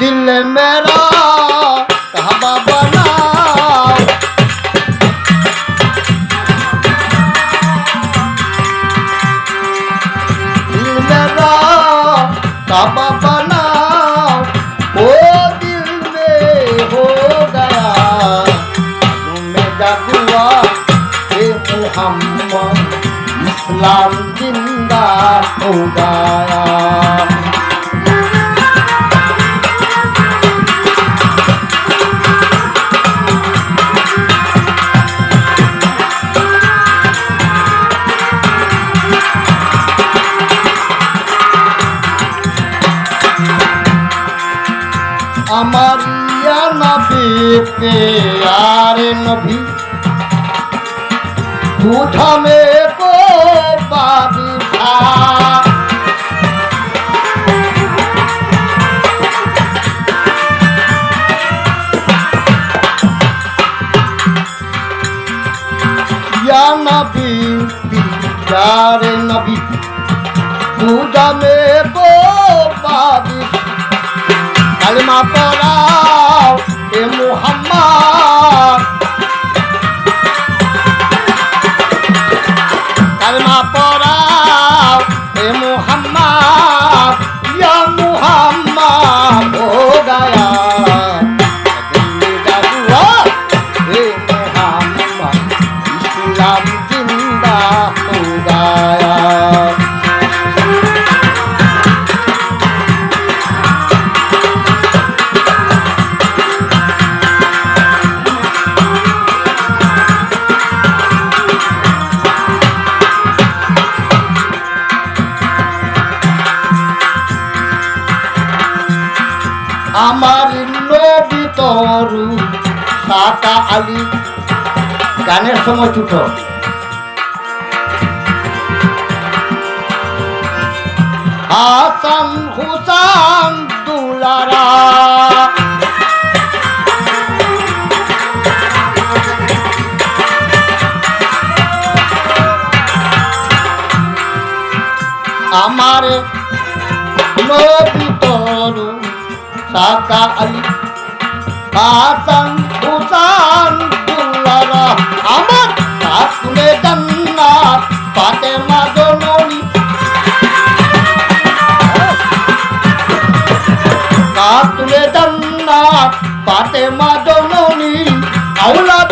दिल मेरा कहबा बनाओ दिल मेरा कहबा बनाओ ओ दिल में हो गया तुम्हें जागुआ हे मोहम्मद इस्लाम जिंदा हो गया নবী প্যারে নবী। তুঝ মে কো বাদশা ইয়া নবী প্যারে নবী। তুঝ মে কো আমার নবী তরু সাকা আলী। গানের সময় ছুট। হাসান হুসান দুলারা। আমার নবী তরু sakaal kasang usan kulara amat takune jannat fatema dononi katune jannat fatema dononi aulad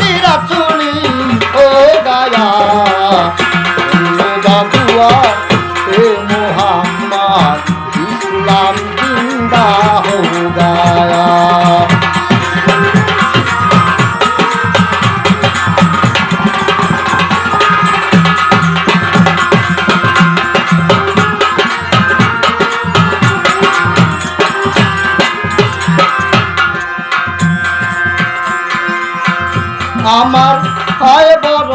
আমার হয় বড়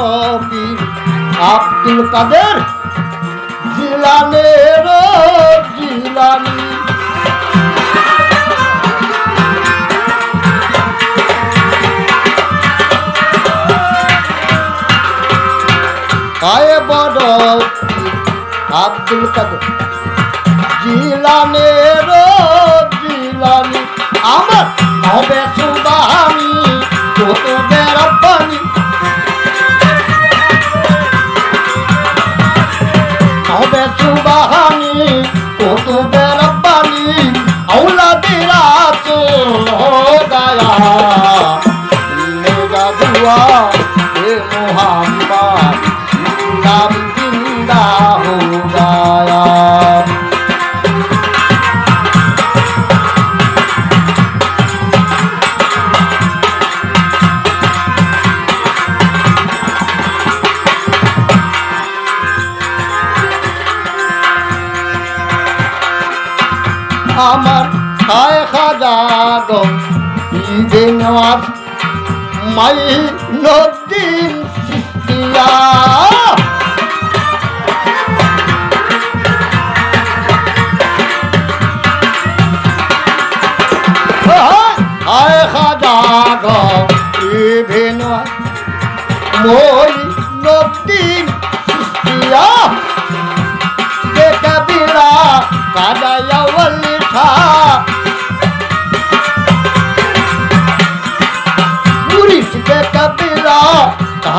আব্দুল কাদের জিলানের জিলানি। হয় বড় আব্দুল কাদের জিলানের জিলানি। আমার হবে সুবাহানি কত আমার খায় খাজা গো ঈদে নেওয়ার মাই নদীন সিস্তিয়া আয় খাজা ঈদে নেওয়ার মই